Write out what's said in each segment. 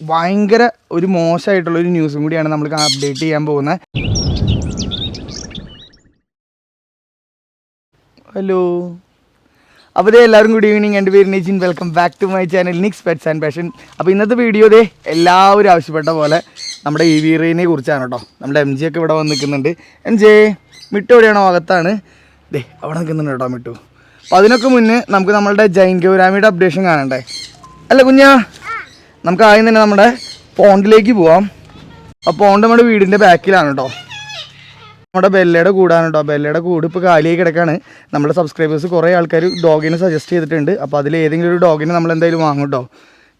ഭയങ്കര ഒരു മോശമായിട്ടുള്ള ഒരു ന്യൂസും കൂടിയാണ് നമ്മൾ അപ്ഡേറ്റ് ചെയ്യാൻ പോകുന്നത്. ഹലോ അപ്പോൾ ഇതേ എല്ലാവരും ഗുഡ് ഈവനിങ് എന്റെ പേര് Nijin. Welcome back to my channel Nix pets and passion അപ്പോൾ ഇന്നത്തെ വീഡിയോ ദേ എല്ലാവരും ആവശ്യപ്പെട്ട പോലെ നമ്മുടെ ഇ വി റീനെ കുറിച്ചാണ് കേട്ടോ. നമ്മുടെ എം ജി ഒക്കെ ഇവിടെ വന്ന് നിൽക്കുന്നുണ്ട്. എം ജെ മിട്ടു എവിടെയാണോ അകത്താണ്? ദേ അവിടെ നിൽക്കുന്നുണ്ട് കേട്ടോ മിട്ടു. അപ്പോൾ അതിനൊക്കെ മുന്നേ നമുക്ക് നമ്മളുടെ ജൈൻ ഗൗരാമിയുടെ അപ്ഡേഷൻ കാണണ്ടേ? അല്ല കുഞ്ഞാ? നമുക്ക് ആദ്യം തന്നെ നമ്മുടെ പോണ്ടിലേക്ക് പോവാം. ആ പോണ്ട് നമ്മുടെ വീടിന്റെ ബാക്കിലാണ് കേട്ടോ നമ്മുടെ ബെല്ലയുടെ കൂടാണ് കേട്ടോ ബെല്ലയുടെ കൂട് ഇപ്പോൾ കാലിയായി കിടക്കാണ്. നമ്മുടെ സബ്സ്ക്രൈബേഴ്സ് കുറേ ആൾക്കാർ ഡോഗിനെ സജസ്റ്റ് ചെയ്തിട്ടുണ്ട്. അപ്പോൾ അതിൽ ഏതെങ്കിലും ഒരു ഡോഗിനെ നമ്മൾ എന്തായാലും വാങ്ങും കേട്ടോ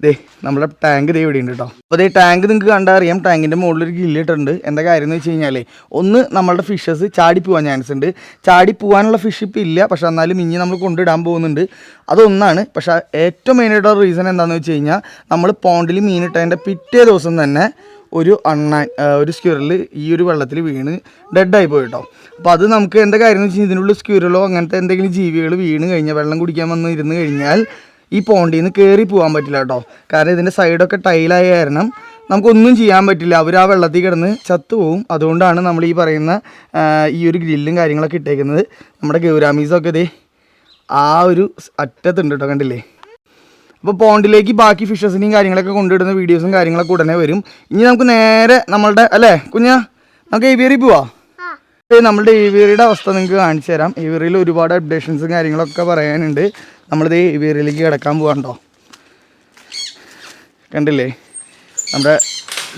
ദേ നമ്മുടെ ടാങ്ക് ദേ ഇവിടെ ഉണ്ട് കേട്ടോ അപ്പോൾ ദേ ടാങ്ക് നിങ്ങൾക്ക് കണ്ടാൽ അറിയാം ടാങ്കിന്റെ മുകളിൽ ഒരു ഗില്ലിട്ടുണ്ട് എന്താ കാര്യം എന്ന് വെച്ച് കഴിഞ്ഞാൽ ഒന്ന് നമ്മളുടെ ഫിഷസ് ചാടി പോകാൻ ചാൻസ് ഉണ്ട്. ചാടി പോകാനുള്ള ഫിഷ് ഇപ്പോൾ ഇല്ല. പക്ഷേ എന്നാലും ഇനി നമ്മൾ കൊണ്ടിടാൻ പോകുന്നുണ്ട്. അതൊന്നാണ്. പക്ഷേ ഏറ്റവും മെയിനായിട്ടുള്ള റീസൺ എന്താണെന്ന് വെച്ച് കഴിഞ്ഞാൽ നമ്മൾ പോണ്ടിൽ മീനിട്ടതിന്റെ പിറ്റേ ദിവസം തന്നെ ഒരു അണ്ണാൻ ഒരു സ്ക്യൂരൽ ഈ ഒരു വെള്ളത്തിൽ വീണ് ഡെഡായി പോയി കേട്ടോ അപ്പോൾ അത് നമുക്ക് എന്താ കാര്യം എന്ന് വെച്ച് കഴിഞ്ഞാൽ ഇതിനുള്ള സ്ക്യൂരലോ അങ്ങനത്തെ എന്തെങ്കിലും ജീവികൾ വീണ് കഴിഞ്ഞാൽ വെള്ളം കുടിക്കാൻ വന്ന് ഇരുന്ന് കഴിഞ്ഞാൽ ഈ പോണ്ടിൽ നിന്ന് കയറി പോകാൻ പറ്റില്ല കേട്ടോ കാരണം ഇതിന്റെ സൈഡൊക്കെ ടൈലായ കാരണം നമുക്കൊന്നും ചെയ്യാൻ പറ്റില്ല. അവർ ആ വെള്ളത്തിൽ കിടന്ന് ചത്തുപോകും അതുകൊണ്ടാണ് നമ്മൾ ഈ പറയുന്ന ഈ ഒരു ഗ്രില്ലും കാര്യങ്ങളൊക്കെ ഇട്ടേക്കുന്നത്. നമ്മുടെ ഗൗരാമീസൊക്കെ ഇതേ ആ ഒരു അറ്റത്തുണ്ട് കേട്ടോ കണ്ടില്ലേ? അപ്പോൾ പോണ്ടിലേക്ക് ബാക്കി ഫിഷസിനെയും കാര്യങ്ങളൊക്കെ കൊണ്ടിടുന്ന വീഡിയോസും കാര്യങ്ങളൊക്കെ ഉടനെ വരും. ഇനി നമുക്ക് നേരെ നമ്മളുടെ അല്ലേ കുഞ്ഞാ? നമുക്ക് ഏവിയറി പോവാ. ഏയ് നമ്മളുടെ ഏവിയറിയുടെ അവസ്ഥ നിങ്ങൾക്ക് കാണിച്ചു തരാം. ഏവിയറിയിൽ ഒരുപാട് അപ്ഡേഷൻസും കാര്യങ്ങളൊക്കെ പറയാനുണ്ട്. നമ്മളിത് വീറിയിലേക്ക് കിടക്കാൻ പോകാണ്ടോ കണ്ടില്ലേ? നമ്മുടെ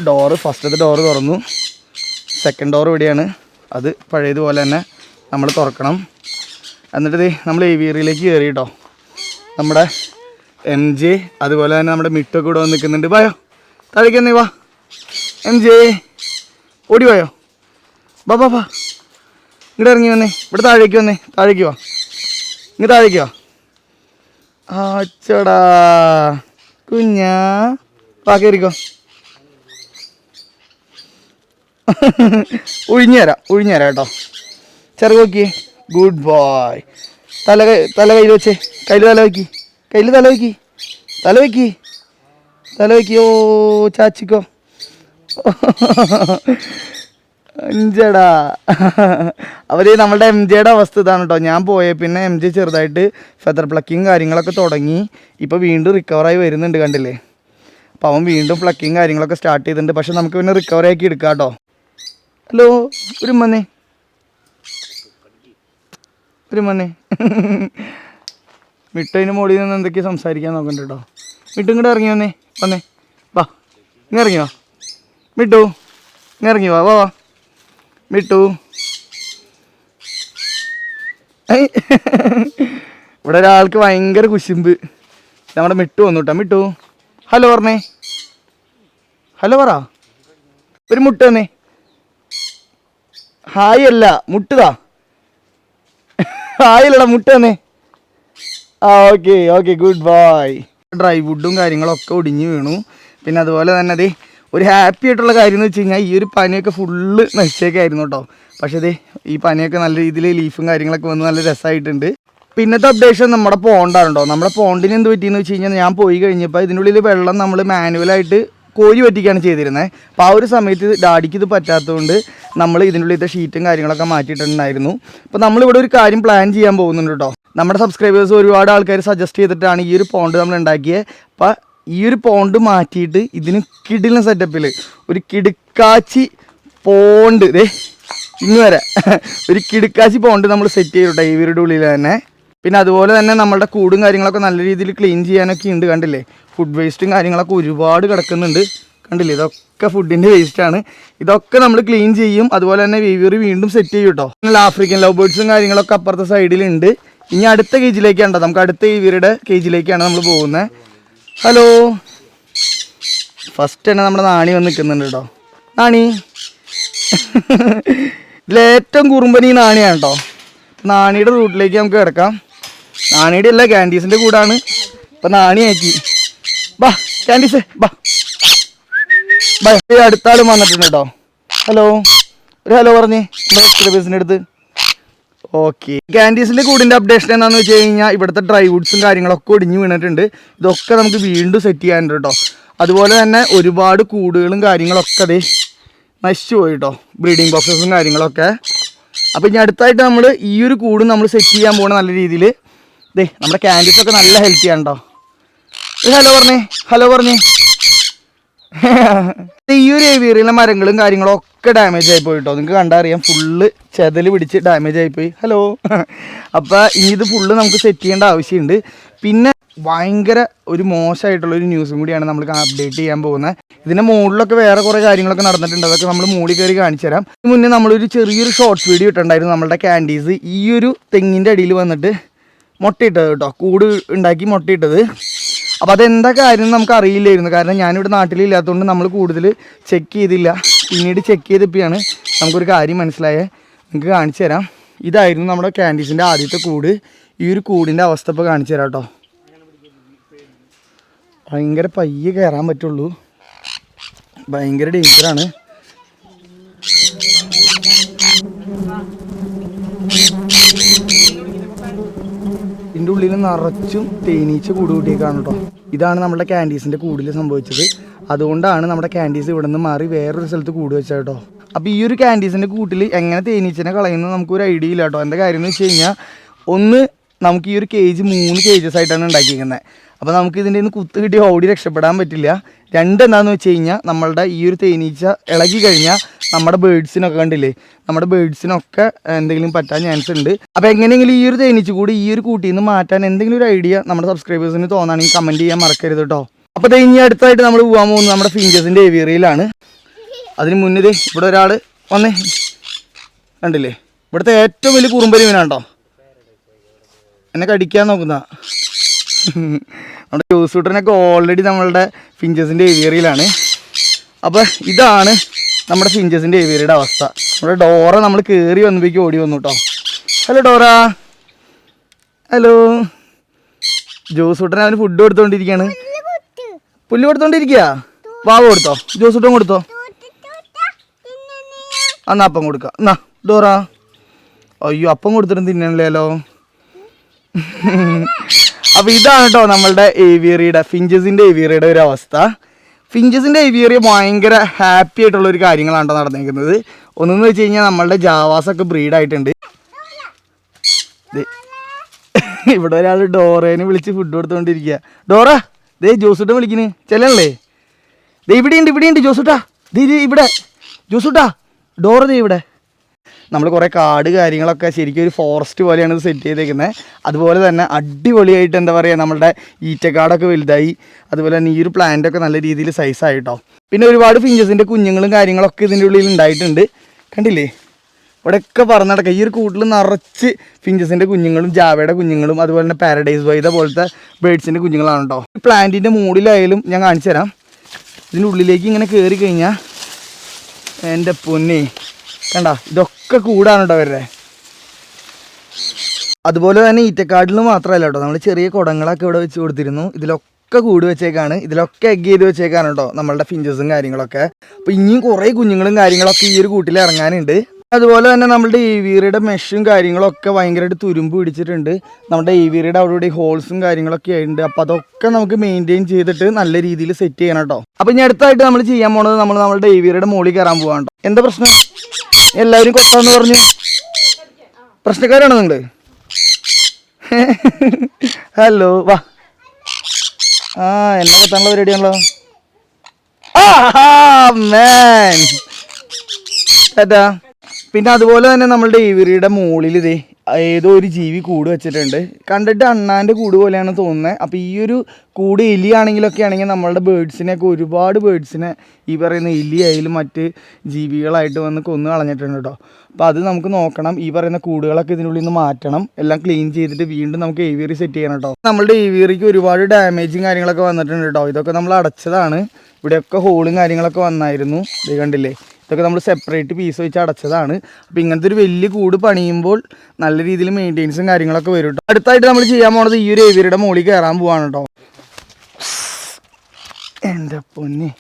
ഡോറ് ഫസ്റ്റത്തെ ഡോറ് തുറന്നു. സെക്കൻഡ് ഡോർ ഇവിടെയാണ്. അത് പഴയതുപോലെ തന്നെ നമ്മൾ തുറക്കണം. എന്നിട്ട് ദേ നമ്മൾ ഏവിയറിയിലേക്ക് കയറി കേട്ടോ നമ്മുടെ എം ജെ അതുപോലെ തന്നെ നമ്മുടെ മിട്ടൊക്കെ ഇവിടെ വന്ന് നിൽക്കുന്നുണ്ട്. വായോ? താഴേക്ക് വാ. എം ജെ ഓടി വായോ? വാ ബാ വാ. ഇങ്ങോട്ട് ഇറങ്ങി വന്നേ. ഇവിടെ താഴേക്ക് വന്നേ. താഴേക്ക് വാ. ഇങ്ങ് താഴേക്ക് വാ. അച്ചടാ കുഞ്ഞാ. വാ കയറിക്കോ ഒഴിഞ്ഞു തരാം ഒഴിഞ്ഞു തരാം കേട്ടോ. ഗുഡ് ബോയ് തല തല കയ്യിൽ വെച്ചേ. കയ്യിൽ തല വയ്ക്കി കയ്യിൽ തല വയ്ക്കി തല വയ്ക്കി തല വയ്ക്കി ഓ ചാച്ചിക്കോ. എംജെടാ അവർ നമ്മളുടെ എം ജെയുടെ അവസ്ഥ ഇതാണ് കേട്ടോ ഞാൻ പോയ പിന്നെ എം ജെ ചെറുതായിട്ട് ഫെദർ പ്ലക്കിങ് കാര്യങ്ങളൊക്കെ തുടങ്ങി. ഇപ്പോൾ വീണ്ടും റിക്കവറായി വരുന്നുണ്ട് കണ്ടില്ലേ? അപ്പോൾ അവൻ വീണ്ടും പ്ലക്കിങ് കാര്യങ്ങളൊക്കെ സ്റ്റാർട്ട് ചെയ്തിട്ടുണ്ട്. പക്ഷെ നമുക്ക് പിന്നെ റിക്കവറി ആക്കി എടുക്കാം കേട്ടോ ഹലോ ഒരു മന്നേ. ഒരു മന്നേ. മിട്ടതിന് മുകളിൽ നിന്ന് എന്തൊക്കെയാ സംസാരിക്കാൻ നോക്കണ്ട കേട്ടോ മിട്ടു ഇങ്ങോട്ട് ഇറങ്ങി വന്നേ വന്നേ. വാ ഇങ്ങനെ ഇറങ്ങി വാ. മിട്ടു ഇങ്ങനെ ഇറങ്ങി വാ വാ വാ. മിട്ടു. ഇവിടെ ഒരാൾക്ക് ഭയങ്കര കുശുമ്പ്. നമ്മുടെ മിട്ടു വന്നു കേട്ടോ മിട്ടു. ഹലോ പറഞ്ഞേ. ഹലോ പറ. ഒരു മുട്ട തന്നെ. ഹായ് അല്ല മുട്ടുതാ ഹായ് അല്ലടാ മുട്ട തന്നെ. ആ okay okay good bye. Dry കാര്യങ്ങളൊക്കെ ഒടിഞ്ഞു വീണു. പിന്നെ അതുപോലെ തന്നെ അതെ ഒരു ഹാപ്പി ആയിട്ടുള്ള കാര്യം എന്ന് വെച്ച് കഴിഞ്ഞാൽ ഈ ഒരു പനിയൊക്കെ ഫുള്ള് നശിച്ചേക്കായിരുന്നു കേട്ടോ പക്ഷേ അതെ ഈ പനിയൊക്കെ നല്ല രീതിയിൽ ലീഫും കാര്യങ്ങളൊക്കെ വന്ന് നല്ല രസമായിട്ടുണ്ട് പിന്നത്തെ അപ്ഡേഷൻ നമ്മുടെ പോണ്ടാണ് കേട്ടോ നമ്മുടെ പോണ്ടിന് എന്ത് പറ്റിയെന്ന് വെച്ച് കഴിഞ്ഞാൽ ഞാൻ പോയി കഴിഞ്ഞപ്പോൾ ഇതിനുള്ളിൽ വെള്ളം നമ്മൾ മാനുവലായിട്ട് കോരി പറ്റിക്കുകയാണ് ചെയ്തിരുന്നത് അപ്പോൾ ആ ഒരു സമയത്ത് ഡാഡിക്ക് ഇത് പറ്റാത്തതുകൊണ്ട് നമ്മൾ ഇതിനുള്ളിലത്തെ ഷീറ്റും കാര്യങ്ങളൊക്കെ മാറ്റിയിട്ടുണ്ടായിരുന്നു. അപ്പോൾ നമ്മളിവിടെ ഒരു കാര്യം പ്ലാൻ ചെയ്യാൻ പോകുന്നുണ്ട് കേട്ടോ നമ്മുടെ സബ്സ്ക്രൈബേഴ്സ് ഒരുപാട് ആൾക്കാർ സജസ്റ്റ് ചെയ്തിട്ടാണ് ഈ ഒരു പോണ്ട് നമ്മൾ ഉണ്ടാക്കിയത് അപ്പോൾ ഈ ഒരു പോണ്ട് മാറ്റിയിട്ട് ഇതിന് കിടിലൻ സെറ്റപ്പിൽ ഒരു കിടുക്കാച്ചി പോണ്ട് ദേ ഇന്ന് വരെ. ഒരു കിടുക്കാച്ചി പോണ്ട് നമ്മൾ സെറ്റ് ചെയ്തിട്ടോ ഈ വീടിന്റെ ഉള്ളിൽ തന്നെ. പിന്നെ അതുപോലെ തന്നെ നമ്മളുടെ കൂടും കാര്യങ്ങളൊക്കെ നല്ല രീതിയിൽ ക്ലീൻ ചെയ്യാനൊക്കെ ഉണ്ട് കണ്ടില്ലേ? ഫുഡ് വേസ്റ്റും കാര്യങ്ങളൊക്കെ ഒരുപാട് കിടക്കുന്നുണ്ട്. കണ്ടില്ലേ? ഇതൊക്കെ ഫുഡിന്റെ വേസ്റ്റാണ് ഇതൊക്കെ നമ്മൾ ക്ലീൻ ചെയ്യും. അതുപോലെ തന്നെ വീവറി വീണ്ടും സെറ്റ് ചെയ്യും കേട്ടോ ആഫ്രിക്കൻ ലവ് ബേർഡ്സും കാര്യങ്ങളൊക്കെ അപ്പുറത്തെ സൈഡിലുണ്ട് ഇനി അടുത്ത കേജിലേക്കാണ് നമുക്ക് അടുത്ത ഇവരുടെ കേജിലേക്കാണ് നമ്മൾ പോകുന്നത്. ഹലോ. ഫസ്റ്റ് തന്നെ നമ്മുടെ നാണി വന്ന് നിൽക്കുന്നുണ്ട് കേട്ടോ. നാണി. ഇതിലേറ്റവും കുറുമ്പനി നാണിയാണ് കേട്ടോ. നാണിയുടെ റൂട്ടിലേക്ക് നമുക്ക് കിടക്കാം. നാണിയുടെ അല്ല ക്യാൻഡീസിന്റെ കൂടാണ്. ഇപ്പം നാണി ആക്കി. ബാ ക്യാൻഡീസ് ബാ. ബാ അടുത്താളും വന്നിട്ടുണ്ട് കേട്ടോ. ഹലോ ഒരു ഹലോ പറഞ്ഞേ. നമ്മുടെ സിലബസിന്റെ അടുത്ത്. ഓക്കെ കാൻഡീസിലെ കൂടിന്റെ അപ്ഡേഷൻ എന്താണെന്ന് വെച്ച് കഴിഞ്ഞാൽ ഇവിടുത്തെ ഡ്രൈ വുഡ്സും കാര്യങ്ങളൊക്കെ ഒടിഞ്ഞു വീണിട്ടുണ്ട്. ഇതൊക്കെ നമുക്ക് വീണ്ടും സെറ്റ് ചെയ്യാനുണ്ട് കേട്ടോ അതുപോലെ തന്നെ ഒരുപാട് കൂടുകളും കാര്യങ്ങളൊക്കെ അതേ നശിച്ചു പോയി കേട്ടോ ബ്രീഡിംഗ് ബോക്സസും കാര്യങ്ങളൊക്കെ. അപ്പോൾ ഇനി അടുത്തായിട്ട് നമ്മൾ ഈ ഒരു കൂട് നമ്മൾ സെറ്റ് ചെയ്യാൻ പോകണ നല്ല രീതിയിൽ ഇതേ നമ്മുടെ ക്യാൻഡീസ് ഒക്കെ നല്ല ഹെൽത്തി ആണ് കേട്ടോ ഹലോ പറഞ്ഞേ ഹലോ പറഞ്ഞേ. ഈ ഒരു ഏവിയറിയിലെ മരങ്ങളും കാര്യങ്ങളും ഒക്കെ ഡാമേജ് ആയി പോയിട്ടോ. നിങ്ങൾക്ക് കണ്ടറിയാം ഫുള്ള് ചെതൽ പിടിച്ച് ഡാമേജ് ആയിപ്പോയി ഹലോ അപ്പോൾ ഇനി ഇത് ഫുള്ള് നമുക്ക് സെറ്റ് ചെയ്യേണ്ട ആവശ്യമുണ്ട് പിന്നെ ഭയങ്കര ഒരു മോശമായിട്ടുള്ള ഒരു ന്യൂസും കൂടിയാണ് നമ്മൾ അപ്ഡേറ്റ് ചെയ്യാൻ പോകുന്നത് ഇതിന്റെ മുകളിലൊക്കെ വേറെ കുറേ കാര്യങ്ങളൊക്കെ നടന്നിട്ടുണ്ട്. അതൊക്കെ നമ്മൾ മൂടി കയറി കാണിച്ചു തരാം. മുന്നേ നമ്മളൊരു ചെറിയൊരു ഷോർട്സ് വീഡിയോ ഇട്ടുണ്ടായിരുന്നു നമ്മളുടെ കാൻഡീസ് ഈ ഒരു തെങ്ങിന്റെ അടിയിൽ വന്നിട്ട് മുട്ടയിട്ടത് കേട്ടോ. കൂട് ഉണ്ടാക്കി മുട്ടയിട്ടത്. അപ്പോൾ അതെന്താ കാര്യം നമുക്ക് അറിയില്ലായിരുന്നു കാരണം ഞാനിവിടെ നാട്ടിലില്ലാത്തതുകൊണ്ട് നമ്മൾ കൂടുതൽ ചെക്ക് ചെയ്തില്ല. പിന്നീട് ചെക്ക് ചെയ്തപ്പോഴാണ് നമുക്കൊരു കാര്യം മനസ്സിലായേ. നിങ്ങൾക്ക് കാണിച്ചു തരാം. ഇതായിരുന്നു നമ്മുടെ ക്യാൻഡീസിന്റെ ആദ്യത്തെ കൂട്. ഈ ഒരു കൂടിന്റെ അവസ്ഥ ഇപ്പോൾ കാണിച്ചു തരാം കേട്ടോ. ഭയങ്കര പയ്യെ കയറാൻ പറ്റുള്ളൂ. ഭയങ്കര ഡേഞ്ചറാണ് ഇതിന്റെ ഉള്ളിൽ നിറച്ചും തേനീച്ച കൂട് കൂട്ടിയേക്കാണ് കേട്ടോ. ഇതാണ് നമ്മുടെ ക്യാൻഡീസിന്റെ കൂടിൽ സംഭവിച്ചത്. അതുകൊണ്ടാണ് നമ്മുടെ ക്യാൻഡീസ് ഇവിടെ നിന്ന് മാറി വേറൊരു സ്ഥലത്ത് കൂട് വെച്ചത് കേട്ടോ. അപ്പോൾ ഈ ഒരു ക്യാൻഡീസിന്റെ കൂട്ടിൽ എങ്ങനെ തേനീച്ചനെ കളയുന്നത് നമുക്കൊരു ഐഡിയ ഇല്ല കേട്ടോ. എന്താ കാര്യം എന്ന് വെച്ച് കഴിഞ്ഞാൽ ഒന്ന് നമുക്ക് ഈ ഒരു കേജ് മൂന്ന് കേജസ് ആയിട്ടാണ് ഉണ്ടാക്കിയിരിക്കുന്നത്. അപ്പോൾ നമുക്ക് ഇതിന്റെ നിന്ന് കുത്ത് കിട്ടി ഓടി രക്ഷപ്പെടാൻ പറ്റില്ല. രണ്ട് എന്താണെന്ന് വെച്ച് കഴിഞ്ഞാൽ നമ്മളുടെ ഈ ഒരു തേനീച്ച ഇളകി കഴിഞ്ഞാൽ നമ്മുടെ ബേഡ്സിനൊക്കെ കണ്ടില്ലേ? നമ്മുടെ ബേഡ്സിനൊക്കെ എന്തെങ്കിലും പറ്റാൻ ചാൻസ് ഉണ്ട്. അപ്പോൾ എങ്ങനെയെങ്കിലും ഈ ഒരു തേനീച്ച കൂടി ഈ ഒരു കൂട്ടിയിൽ നിന്ന് മാറ്റാൻ എന്തെങ്കിലും ഒരു ഐഡിയ നമ്മുടെ സബ്സ്ക്രൈബേഴ്സിന് തോന്നുകയാണെങ്കിൽ കമന്റ് ചെയ്യാൻ മറക്കരുത് കേട്ടോ അപ്പോൾ ഇനി അടുത്തായിട്ട് നമ്മൾ പോകാൻ പോകുന്നത് നമ്മുടെ ഫിഞ്ചേഴ്സിന്റെ ഏവിയറിയിലാണ് അതിന് മുന്നേ ഇവിടെ ഒരാൾ വന്നേ. കണ്ടില്ലേ? ഇവിടുത്തെ ഏറ്റവും വലിയ കുറുമ്പരി മീനാണ്ടോ എന്നെ കടിക്കാൻ നോക്കുന്ന. നമ്മുടെ ജോസൂട്ടനൊക്കെ ഓൾറെഡി നമ്മളുടെ ഫിഞ്ചസിന്റെ ഏവിയറിയിലാണ് അപ്പോൾ ഇതാണ് നമ്മുടെ ഫിഞ്ചസിന്റെ ഏവിയറിയുടെ അവസ്ഥ. നമ്മുടെ ഡോറ നമ്മൾ കയറി വന്നപ്പോഴേക്കും ഓടി വന്നു കേട്ടോ ഹലോ ഡോറ. ഹലോ ജോസൂട്ടൻ അവന് ഫുഡ് കൊടുത്തോണ്ടിരിക്കുകയാണ് പുല്ല് കൊടുത്തോണ്ടിരിക്കുക വാവ് കൊടുത്തോ. ജോസൂട്ടൻ കൊടുത്തോ? എന്നാ അപ്പം കൊടുക്കാം. എന്നാ ഡോറ. അയ്യോ അപ്പം കൊടുത്തിട്ടും തിന്നണില്ലല്ലോ. അപ്പോൾ ഇതാണ് കേട്ടോ നമ്മളുടെ ഏവിയറിയുടെ ഫിഞ്ചസിന്റെ ഏവിയറിയുടെ ഒരു അവസ്ഥ. ഫിഞ്ചസിന്റെ ഏവിയറി ഭയങ്കര ഹാപ്പി ആയിട്ടുള്ള ഒരു കാര്യങ്ങളാണ് കേട്ടോ നടന്നിരിക്കുന്നത് ഒന്നെന്ന് വെച്ച് കഴിഞ്ഞാൽ നമ്മളുടെ ജാവാസൊക്കെ ബ്രീഡായിട്ടുണ്ട് ഇവിടെ ഒരാൾ ഡോറേനെ വിളിച്ച് ഫുഡ് കൊടുത്തുകൊണ്ടിരിക്കുക ഡോറ ദേ ജോസുട്ട വിളിക്കുന്നു ചെല്ലണല്ലേ? ദേ ഇവിടെയുണ്ട് ഇവിടെയുണ്ട് ജോസൂട്ടാ. ദേ ഇവിടെ. ജോസൂട്ടാ ഡോറ ദേ ഇവിടെ. നമ്മൾ കുറേ കാട് കാര്യങ്ങളൊക്കെ ശരിക്കും ഒരു ഫോറസ്റ്റ് പോലെയാണ് ഇത് സെറ്റ് ചെയ്തേക്കുന്നത് അതുപോലെ തന്നെ അടിപൊളിയായിട്ട് എന്താ പറയുക നമ്മുടെ ഈറ്റക്കാടൊക്കെ വലുതായി. അതുപോലെ തന്നെ ഈ ഒരു പ്ലാന്റൊക്കെ നല്ല രീതിയിൽ സൈസായിട്ടോ പിന്നെ ഒരുപാട് ഫിഞ്ചസിന്റെ കുഞ്ഞുങ്ങളും കാര്യങ്ങളൊക്കെ ഇതിന്റെ ഉള്ളിൽ ഉണ്ടായിട്ടുണ്ട്. കണ്ടില്ലേ? ഇവിടെയൊക്കെ പറന്ന് നടക്കുക ഈ ഒരു കൂട്ടിൽ നിറച്ച് ഫിഞ്ചസിന്റെ കുഞ്ഞുങ്ങളും ജാവയുടെ കുഞ്ഞുങ്ങളും അതുപോലെ തന്നെ പാരഡൈസ് വൈദ പോലത്തെ ബേഡ്സിന്റെ കുഞ്ഞുങ്ങളാണ് കേട്ടോ ഈ പ്ലാന്റിന്റെ മൂടിലായാലും ഞാൻ കാണിച്ചു തരാം ഇതിന്റെ ഉള്ളിലേക്ക് ഇങ്ങനെ കയറി കഴിഞ്ഞാൽ എന്റെ പൊന്നേ. കണ്ട? ഇതൊക്കെ കൂടാണ് കേട്ടോ അവരുടെ അതുപോലെ തന്നെ ഈറ്റക്കാടിലും മാത്രമല്ല കേട്ടോ. നമ്മൾ ചെറിയ കുടങ്ങളൊക്കെ ഇവിടെ വെച്ച് കൊടുത്തിരുന്നു. ഇതിലൊക്കെ കൂട് വെച്ചേക്കാണ്. ഇതിലൊക്കെ എഗ് ചെയ്ത് വെച്ചേക്കാണ് കേട്ടോ നമ്മളുടെ ഫിഞ്ചസും കാര്യങ്ങളൊക്കെ. അപ്പോൾ ഇനിയും കുറേ കുഞ്ഞുങ്ങളും കാര്യങ്ങളൊക്കെ ഈ ഒരു കൂട്ടിൽ ഇറങ്ങാനുണ്ട്. അതുപോലെ തന്നെ നമ്മുടെ ഏവിയറിയുടെ മെഷും കാര്യങ്ങളൊക്കെ ഭയങ്കരമായിട്ട് തുരുമ്പ് പിടിച്ചിട്ടുണ്ട്. നമ്മുടെ ഏവിയറിയുടെ അവിടെ ഇവിടെ ഹോൾസും കാര്യങ്ങളൊക്കെ ആയിട്ടുണ്ട്. അപ്പോൾ അതൊക്കെ നമുക്ക് മെയിന്റെയിൻ ചെയ്തിട്ട് നല്ല രീതിയിൽ സെറ്റ് ചെയ്യണം കേട്ടോ അപ്പോൾ ഇനി അടുത്തായിട്ട് നമ്മൾ ചെയ്യാൻ പോണത് നമ്മൾ നമ്മുടെ ഏവിയറിയുടെ മുകളിൽ കയറാൻ പോകാൻ എന്താ പ്രശ്നം? എല്ലാവരും കൊട്ടാന്ന് പറഞ്ഞു. പ്രശ്നക്കാരാണോ നിങ്ങൾ ഹലോ വാ. ആ എന്നെ കൊത്താനുള്ള പരിപാടിയാണല്ലോ. ആ മാൻ ടാറ്റാ. പിന്നെ അതുപോലെ തന്നെ നമ്മളുടെ ഇവരുടെ മുകളിൽ ഇതേ ഏതോ ഒരു ജീവി കൂട് വെച്ചിട്ടുണ്ട്. കണ്ടിട്ട് അണ്ണാന്റെ കൂട് പോലെയാണ് തോന്നുന്നത് അപ്പോൾ ഈ ഒരു കൂട് എലി ആണെങ്കിലൊക്കെ ആണെങ്കിൽ നമ്മളുടെ ബേഡ്സിനെയൊക്കെ ഒരുപാട് ബേഡ്സിനെ ഈ പറയുന്ന എലി ആയാലും മറ്റ് ജീവികളായിട്ട് വന്ന് കൊന്നു കളഞ്ഞിട്ടുണ്ട് കേട്ടോ. അപ്പോൾ അത് നമുക്ക് നോക്കണം. ഈ പറയുന്ന കൂടുകളൊക്കെ ഇതിനുള്ളിൽ നിന്ന് മാറ്റണം. എല്ലാം ക്ലീൻ ചെയ്തിട്ട് വീണ്ടും നമുക്ക് ഏവിയറി സെറ്റ് ചെയ്യണം കേട്ടോ. നമ്മളുടെ ഏവിയറിക്ക് ഒരുപാട് ഡാമേജും കാര്യങ്ങളൊക്കെ വന്നിട്ടുണ്ട് കേട്ടോ. ഇതൊക്കെ നമ്മൾ അടച്ചതാണ്. ഇവിടെയൊക്കെ ഹോളും കാര്യങ്ങളൊക്കെ വന്നായിരുന്നു. ഇത് കണ്ടില്ലേ? ഇതൊക്കെ നമ്മൾ സെപ്പറേറ്റ് പീസ് വെച്ച് അടച്ചതാണ്. അപ്പോൾ ഇങ്ങനത്തെ ഒരു വലിയ കൂട് പണിയുമ്പോൾ നല്ല രീതിയിൽ മെയിന്റെനൻസും കാര്യങ്ങളൊക്കെ വരും കേട്ടോ അടുത്തായിട്ട് നമ്മൾ ചെയ്യാൻ പോണത് ഈ ഒരു ഏവിയറിയുടെ മുകളിൽ കയറാൻ പോവാണ് കേട്ടോ എന്റെ പൊന്നെ.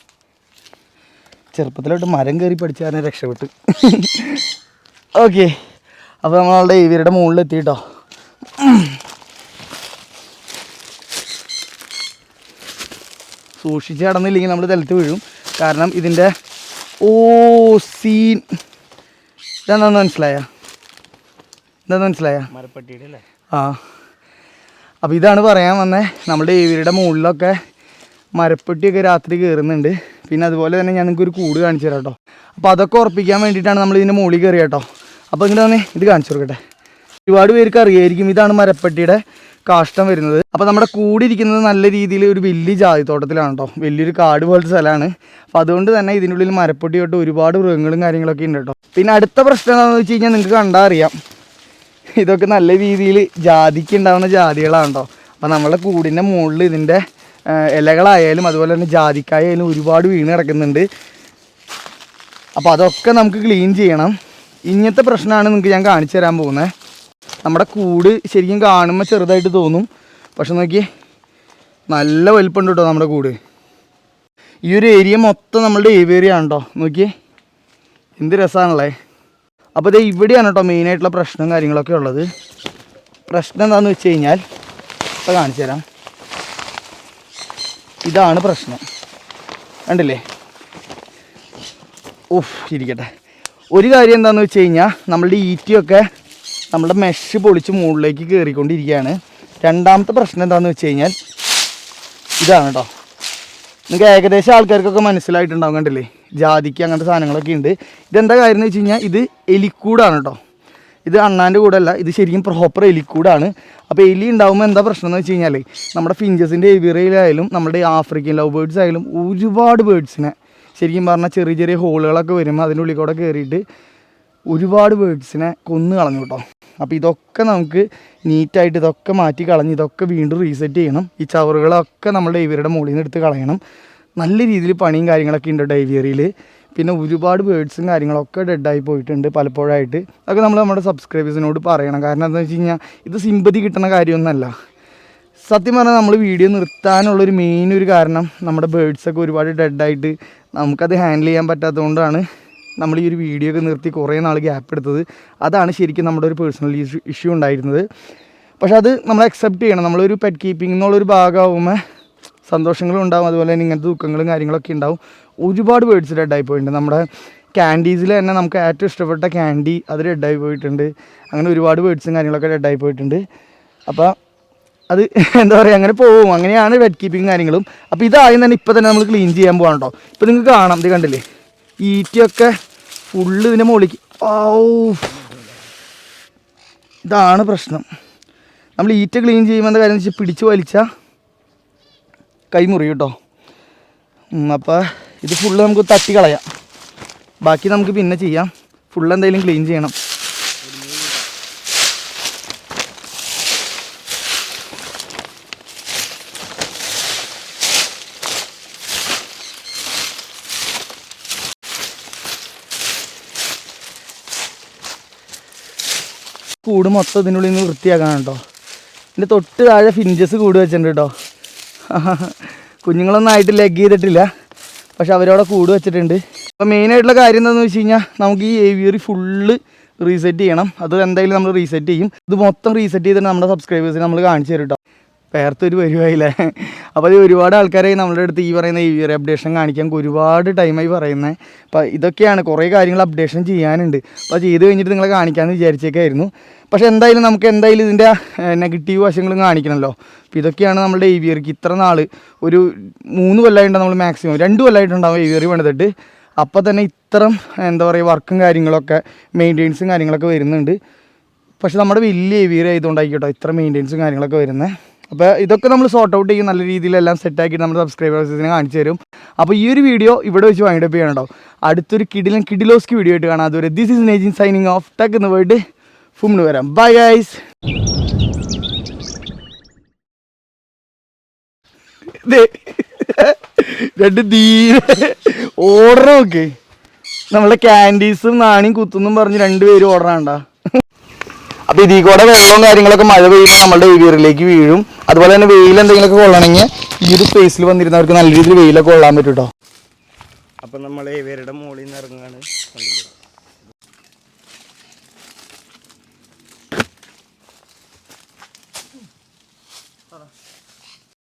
ചെറുപ്പത്തിലോട്ട് മരം കയറി പഠിച്ചാൽ രക്ഷപ്പെട്ടു. ഓക്കെ അപ്പോൾ നമ്മളുടെ ഏവിയറിയുടെ മുകളിൽ എത്തി കേട്ടോ സൂക്ഷിച്ച് കടന്നില്ലെങ്കിൽ നമ്മൾ നിലത്ത് വീഴും. കാരണം ഇതിന്റെ ഓ സീൻ ഇതാണെന്ന് മനസ്സിലായ? എന്താന്ന് മനസ്സിലായ? ആ. അപ്പോൾ ഇതാണ് പറയാൻ വന്നേ. നമ്മുടെ ഏവിയുടെ മുകളിലൊക്കെ മരപ്പെട്ടിയൊക്കെ രാത്രി കയറുന്നുണ്ട് പിന്നെ അതുപോലെ തന്നെ ഞാൻ നിങ്ങൾക്ക് ഒരു കൂട് കാണിച്ചു തരാം കേട്ടോ. അപ്പോൾ അതൊക്കെ ഉറപ്പിക്കാൻ വേണ്ടിയിട്ടാണ് നമ്മൾ ഇതിന്റെ മുകളിൽ കയറിയ കേട്ടോ. അപ്പോൾ ഇങ്ങനെ തന്നെ ഇത് കാണിച്ചു കൊടുക്കട്ടെ. ഒരുപാട് പേർക്ക് അറിയായിരിക്കും ഇതാണ് മരപ്പെട്ടിയുടെ കാഷ്ടം വരുന്നത്. അപ്പോൾ നമ്മുടെ കൂടിയിരിക്കുന്നത് നല്ല രീതിയിൽ ഒരു വലിയ ജാതിത്തോട്ടത്തിലാണ് കേട്ടോ വലിയൊരു കാട് പോലത്തെ സ്ഥലമാണ്. അപ്പോൾ അതുകൊണ്ട് തന്നെ ഇതിനുള്ളിൽ മരപ്പൊട്ടി തൊട്ട് ഒരുപാട് മൃഗങ്ങളും കാര്യങ്ങളൊക്കെ ഉണ്ട് കേട്ടോ പിന്നെ അടുത്ത പ്രശ്നം എന്താണെന്ന് വെച്ച് കഴിഞ്ഞാൽ നിങ്ങൾക്ക് കണ്ടാൽ അറിയാം. ഇതൊക്കെ നല്ല രീതിയിൽ ജാതിക്ക് ഉണ്ടാവുന്ന ജാതികളാണ് കേട്ടോ അപ്പോൾ നമ്മളെ കൂടിന്റെ മുകളിൽ ഇതിന്റെ ഇലകളായാലും അതുപോലെ തന്നെ ജാതിക്കായാലും ഒരുപാട് വീണ് കിടക്കുന്നുണ്ട്. അപ്പോൾ അതൊക്കെ നമുക്ക് ക്ലീൻ ചെയ്യണം. ഇങ്ങനത്തെ പ്രശ്നമാണ് നിങ്ങൾക്ക് ഞാൻ കാണിച്ചു തരാൻ പോകുന്നത്. നമ്മുടെ കൂട് ശരിക്കും കാണുമ്പോൾ ചെറുതായിട്ട് തോന്നും. പക്ഷെ നോക്കി നല്ല വലിപ്പമുണ്ട് കേട്ടോ നമ്മുടെ കൂട്. ഈ ഒരു ഏരിയ മൊത്തം നമ്മളുടെ ഏരിയ ആണ് കേട്ടോ നോക്കിയേ എന്ത് രസമാണല്ലേ അപ്പോൾ ഇത് ഇവിടെയാണ് കേട്ടോ മെയിനായിട്ടുള്ള പ്രശ്നവും കാര്യങ്ങളൊക്കെ ഉള്ളത്. പ്രശ്നം എന്താണെന്ന് വെച്ച് കഴിഞ്ഞാൽ ഇപ്പോൾ കാണിച്ചു തരാം. ഇതാണ് പ്രശ്നം. കണ്ടില്ലേ? ഓഫ് ഇരിക്കട്ടെ. ഒരു കാര്യം എന്താണെന്ന് വെച്ച് കഴിഞ്ഞാൽ നമ്മളുടെ ഈറ്റിയൊക്കെ നമ്മുടെ മെഷ് പൊളിച്ച് മുകളിലേക്ക് കയറിക്കൊണ്ടിരിക്കുകയാണ് രണ്ടാമത്തെ പ്രശ്നം എന്താണെന്ന് വെച്ച് കഴിഞ്ഞാൽ ഇതാണ് കേട്ടോ നിങ്ങൾക്ക് ഏകദേശം ആൾക്കാർക്കൊക്കെ മനസ്സിലായിട്ടുണ്ടാവും കണ്ടില്ലേ? ജാതിക്ക് അങ്ങനത്തെ സാധനങ്ങളൊക്കെ ഉണ്ട്. ഇതെന്താ കാര്യം എന്ന് വെച്ച് കഴിഞ്ഞാൽ ഇത് എലിക്കൂടാണ് കേട്ടോ ഇത് അണ്ണാന്റെ കൂടെ അല്ല ഇത് ശരിക്കും പ്രോപ്പർ എലിക്കൂടാണ്. അപ്പോൾ എലി ഉണ്ടാകുമ്പോൾ എന്താ പ്രശ്നം എന്ന് വെച്ച് കഴിഞ്ഞാൽ നമ്മുടെ ഫിഞ്ചസിന്റെ എവിറയിലായാലും നമ്മുടെ ആഫ്രിക്കൻ ലവ് ബേഡ്സ് ആയാലും ഒരുപാട് ബേഡ്സിനെ ശരിക്കും പറഞ്ഞാൽ ചെറിയ ചെറിയ ഹോളുകളൊക്കെ വരുമ്പോൾ അതിന്റെ ഉള്ളിൽ കൂടെ കയറിയിട്ട് ഒരുപാട് ബേഡ്സിനെ കൊന്നു കളഞ്ഞു കേട്ടോ അപ്പോൾ ഇതൊക്കെ നമുക്ക് നീറ്റായിട്ട് ഇതൊക്കെ മാറ്റി കളഞ്ഞ് ഇതൊക്കെ വീണ്ടും റീസെറ്റ് ചെയ്യണം. ഈ ചവറുകളൊക്കെ നമ്മുടെ ഡൈവിയറുടെ മുകളിൽ നിന്ന് എടുത്ത് കളയണം. നല്ല രീതിയിൽ പണിയും കാര്യങ്ങളൊക്കെ ഉണ്ട് ഡൈവിയറിയിൽ പിന്നെ ഒരുപാട് ബേർഡ്സും കാര്യങ്ങളൊക്കെ ഡെഡായി പോയിട്ടുണ്ട് പലപ്പോഴായിട്ട്. അതൊക്കെ നമ്മൾ നമ്മുടെ സബ്സ്ക്രൈബേഴ്സിനോട് പറയണം. കാരണം എന്താണെന്ന് വെച്ച് കഴിഞ്ഞാൽ ഇത് സിമ്പതി കിട്ടുന്ന കാര്യമൊന്നുമല്ല. സത്യം പറഞ്ഞാൽ നമ്മൾ വീഡിയോ നിർത്താനുള്ളൊരു മെയിൻ ഒരു കാരണം നമ്മുടെ ബേഡ്സൊക്കെ ഒരുപാട് ഡെഡായിട്ട് നമുക്കത് ഹാൻഡിൽ ചെയ്യാൻ പറ്റാത്തതുകൊണ്ടാണ്. നമ്മൾ ഈ ഒരു വീഡിയോ ഒക്കെ നിർത്തി കുറേ നാൾ ഗ്യാപ്പ് എടുത്തത്. അതാണ് ശരിക്കും നമ്മുടെ ഒരു പേഴ്സണൽ ഇഷ്യൂ ഇഷ്യൂ ഉണ്ടായിരുന്നത്. പക്ഷെ അത് നമ്മൾ അക്സെപ്റ്റ് ചെയ്യണം. നമ്മളൊരു പെറ്റ് കീപ്പിംഗ് എന്നുള്ളൊരു ഭാഗമാകുമ്പോൾ സന്തോഷങ്ങളും ഉണ്ടാവും. അതുപോലെ തന്നെ ഇങ്ങനത്തെ ദുഃഖങ്ങളും കാര്യങ്ങളൊക്കെ ഉണ്ടാവും. ഒരുപാട് ബേഡ്സ് ഡെഡായി പോയിട്ടുണ്ട്. നമ്മുടെ ക്യാൻഡീസിൽ തന്നെ നമുക്ക് ഏറ്റവും ഇഷ്ടപ്പെട്ട ക്യാൻഡി അത് ഡെഡായി പോയിട്ടുണ്ട്. അങ്ങനെ ഒരുപാട് ബേഡ്സും കാര്യങ്ങളൊക്കെ ഡെഡായി പോയിട്ടുണ്ട്. അപ്പോൾ അത് എന്താ പറയുക അങ്ങനെ പോകും അങ്ങനെയാണ് വെറ്റ് കീപ്പിംഗ് കാര്യങ്ങളും. അപ്പോൾ ഇതാദ്യം തന്നെ ഇപ്പോൾ തന്നെ നമ്മൾ ക്ലീൻ ചെയ്യാൻ പോകാം കേട്ടോ ഇപ്പോൾ നിങ്ങൾക്ക് കാണാം. ഇത് കണ്ടില്ലേ? ഈറ്റിയൊക്കെ ഫുള്ള് ഇതിന്റെ മുകളിലേക്ക് ഔ. ഇതാണ് പ്രശ്നം. നമ്മൾ ഈറ്റ ക്ലീൻ ചെയ്യുമ്പോൾ എന്താ കാര്യം വെച്ചാൽ പിടിച്ച് വലിച്ചാൽ കൈമുറി കേട്ടോ അപ്പോൾ ഇത് ഫുള്ള് നമുക്ക് തട്ടി കളയാം. ബാക്കി നമുക്ക് പിന്നെ ചെയ്യാം. ഫുള്ള് എന്തെങ്കിലും ക്ലീൻ ചെയ്യണം. കൂട് മൊത്തം ഇതിനുള്ളിൽ നിന്ന് വൃത്തിയാക്കണം കേട്ടോ. ഇതിന്റെ തൊട്ട് താഴെ ഫിഞ്ചസ് കൂട് വെച്ചിട്ടുണ്ട് കേട്ടോ. കുഞ്ഞുങ്ങളൊന്നും ആയിട്ട് ലെഗ് ചെയ്തിട്ടില്ല. പക്ഷെ അവരവിടെ കൂട് വെച്ചിട്ടുണ്ട്. അപ്പോൾ മെയിനായിട്ടുള്ള കാര്യം എന്താണെന്ന് വെച്ച് കഴിഞ്ഞാൽ നമുക്ക് ഈ ഏവിയറി ഫുള്ള് റീസെറ്റ് ചെയ്യണം. അത് എന്തായാലും നമ്മൾ റീസെറ്റ് ചെയ്യും. ഇത് മൊത്തം റീസെറ്റ് ചെയ്തിട്ട് നമ്മുടെ സബ്സ്ക്രൈബേഴ്സിന് നമ്മൾ കാണിച്ചു തരും പേർത്തൊരു വരുവായില്ലേ അപ്പോൾ അത് ഒരുപാട് ആൾക്കാരെ നമ്മുടെ അടുത്ത് ഈ പറയുന്ന ഈ ഒരു അപ്ഡേഷൻ കാണിക്കാൻ ഒരുപാട് ടൈമായി പറയുന്നത് അപ്പോൾ ഇതൊക്കെയാണ് കുറേ കാര്യങ്ങൾ അപ്ഡേഷൻ ചെയ്യാനുണ്ട്. അപ്പോൾ ചെയ്ത് കഴിഞ്ഞിട്ട് നിങ്ങളെ കാണിക്കാമെന്ന് വിചാരിച്ചേക്കായിരുന്നു. പക്ഷേ എന്തായാലും നമുക്ക് എന്തായാലും ഇതിന്റെ നെഗറ്റീവ് വശങ്ങളും കാണിക്കണമല്ലോ അപ്പോൾ ഇതൊക്കെയാണ് നമ്മുടെ ഏവിയർക്ക് ഇത്ര നാൾ ഒരു മൂന്ന് കൊല്ലമായിട്ടുണ്ടാവും നമ്മൾ മാക്സിമം രണ്ട് കൊല്ലമായിട്ടുണ്ടാവും ഏവിയറി പണിതിട്ട്. അപ്പോൾ തന്നെ ഇത്തരം എന്താ പറയുക വർക്കും കാര്യങ്ങളൊക്കെ മെയിന്റെനൻസും കാര്യങ്ങളൊക്കെ വരുന്നുണ്ട്. പക്ഷെ നമ്മുടെ വലിയ ഏവിയർ ആയതുകൊണ്ടായിക്കോട്ടോ ഇത്ര മെയിന്റെനൻസും കാര്യങ്ങളൊക്കെ വരുന്നത് അപ്പോൾ ഇതൊക്കെ നമ്മൾ സോർട്ട് ഔട്ട് ചെയ്യും നല്ല രീതിയിലെല്ലാം സെറ്റാക്കി നമ്മുടെ സബ്സ്ക്രൈബേഴ്സിനെ കാണിച്ചു തരും. അപ്പോൾ ഈ ഒരു വീഡിയോ ഇവിടെ വെച്ച് വൈൻഡപ്പ് ചെയ്യണോ അടുത്തൊരു കിഡിലും കിഡിലോസ്കി വീഡിയോ ആയിട്ട് കാണാം. അതുവരെ this is Nijin signing off tech എന്ന് പോയിട്ട് ഫുമിന് വരാം. ബൈ ഗൈസ് രണ്ട് ധീരെ ഓർഡർ നോക്ക്. നമ്മളെ ക്യാൻഡീസും നാണിയും കുത്തുന്നും പറഞ്ഞ് രണ്ടുപേരും ഓർഡർ ആണ്ടാ അപ്പൊ ഇതിൽ കൂടെ വെള്ളവും കാര്യങ്ങളൊക്കെ മഴ പെയ്യുമ്പോൾ നമ്മുടെ ഏരിയയിലേക്ക് വീഴും. അതുപോലെ തന്നെ വെയിൽ എന്തെങ്കിലുമൊക്കെ കൊള്ളണമെങ്കിൽ ഈ ഒരു സ്പേസിൽ വന്നിരുന്നവർക്ക് നല്ല രീതിയിൽ വെയിലൊക്കെ കൊള്ളാൻ പറ്റും കേട്ടോ അപ്പം നമ്മൾ ഇവരുടെ മുകളിൽ നിന്ന് ഇറങ്ങുകയാണ്.